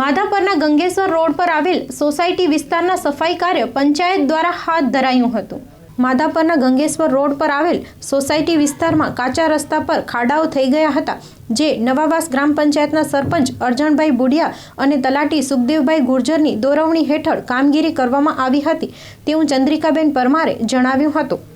માધાપરના Gangeshwar road પર આવેલ society વિસ્તારના સફાઈ કાર્ય પંચાયત દ્વારા હાથ ધરાયું હતું. માધાપરના ગંગેશ્વર રોડ પર આવેલ સોસાયટી વિસ્તારમાં કાચા રસ્તા પર ખાડાઓ થઈ ગયા હતા, જે નવાવાસ ગ્રામ પંચાયતના સરપંચ અરજણભાઈ બુડિયા અને તલાટી સુખદેવભાઈ ગુર્જરની દોરવણી હેઠળ કામગીરી કરવામાં આવી હતી, તેવું ચંદ્રિકાબેન પરમારે જણાવ્યું હતું.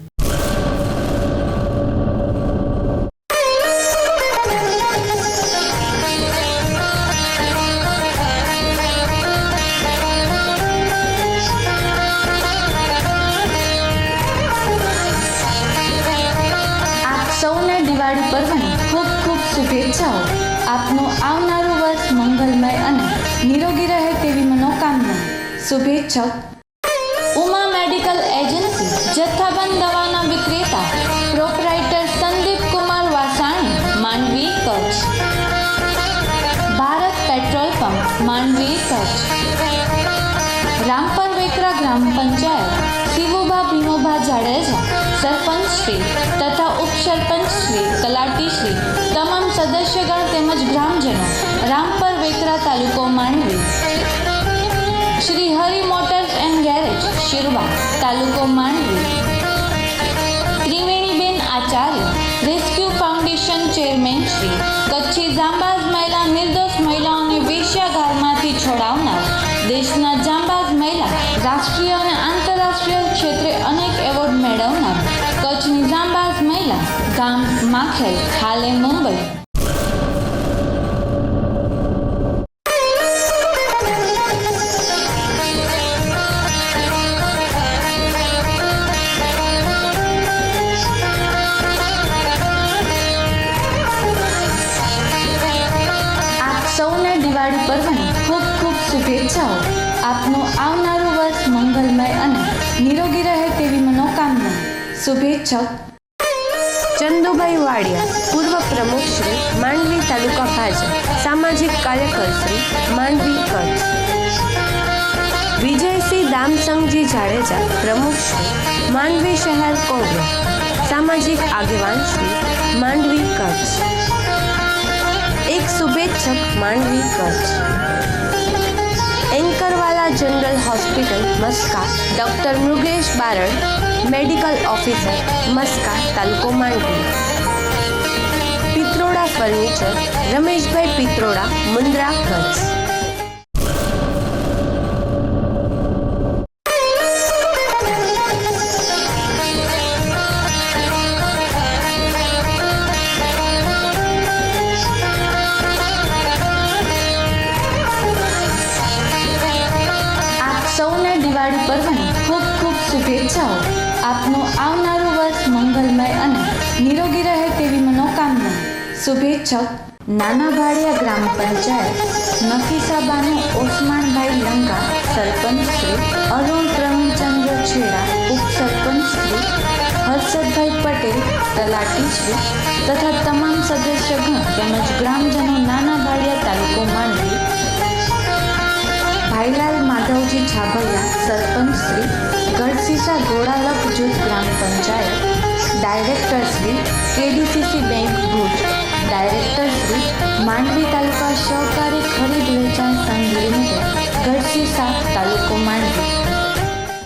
શુભેચ્છાઓ. આપનું આવનારું વર્ષ મંગલમય અને નિરોગી રહે તેવી મનોકામના. શુભેચ્છક ઉમા મેડિકલ એજન્સી, જથ્થાબંધ દવાના વિક્રેતા, proprietor Sandeep Kumar Vasani, Mandvi Kutch. Bharat petrol pump, Mandvi Kutch. Rampar Vekra gram panchayat, Shivubha Bhimobha Jadeja, sarpanch Shri તથા ઉપસરપંચ સદસ્યગણ તેમજ ગ્રામજનો રામપર વેકરા તાલુકો Mandvi Shri Hari motors and garage, Shirva, તાલુકો Mandvi Triveniben Acharya, rescue foundation chairman Shri Kutchi જાંબાઝ મહિલા નિર્દોષ મહિલાઓને વેશ્યાગારમાંથી છોડાવનાર દેશના જાંબાઝ મહિલા, રાષ્ટ્રીય અને આંતરરાષ્ટ્રીય ક્ષેત્રે અનેક એવોર્ડ મેળવનાર કચ્છની જાંબાઝ મહિલા ગામ માખેલ, હાલે મુંબઈ. શુભેચ્છાઓ આપનું આવનારું વર્ષ મંગલમય અને નિરોગી રહે તેવી મનોકામના. શુભેચ્છક. ચંદુભાઈ વાડિયા, પૂર્વ પ્રમુખ શ્રી, માંડવી તાલુકા ભાજપ, સામાજિક કાર્યકર શ્રી, માંડવી કચ્છ. વિજયસિંહ દામસંગજી જાડેજા, પ્રમુખ શ્રી, માંડવી શહેર કોંગ્રેસ. સામાજિક આગેવાન શ્રી, માંડવી કચ્છ. એક શુભેચ્છક, Mandvi Kutch. Hospital, Maska. Doctor Mrugesh Barad, medical officer, Maska તાલુકો માંડવી. પિત્રોડા ફર્નિચર, રમેશભાઈ પિત્રોડા, મુન્દ્રા કચ્છ શુભેચ્છાઓ. આપનું આવનારું વર્ષ મંગલમય અને નિરોગી રહે તેવી મનોકામના. શુભેચ્છક નાના ભાડિયા ગ્રામ પંચાયત, નફીસાબાનુ ઓસમાનભાઈ લંકા સરપંચ શ્રી અરુણ પ્રવીણચંદ્ર છેડા ઉપસરપંચ શ્રી હર્ષદભાઈ પટેલ, તલાટી શ્રી તથા તમામ સદસ્યગણ તેમજ ગ્રામજનો નાના ભાડિયા તાલુકો માંડવી. ભાઈલાલ માધવજી છાભૈયા સરપંચ શ્રી ઘોડાલક જૂથ gram panchayat director Shri KDCC bank Bhuj. Director Shri Mandvi taluka સહકારી ખરીદ વેચાણ સંઘ લિમિટેડ ગઢસીસા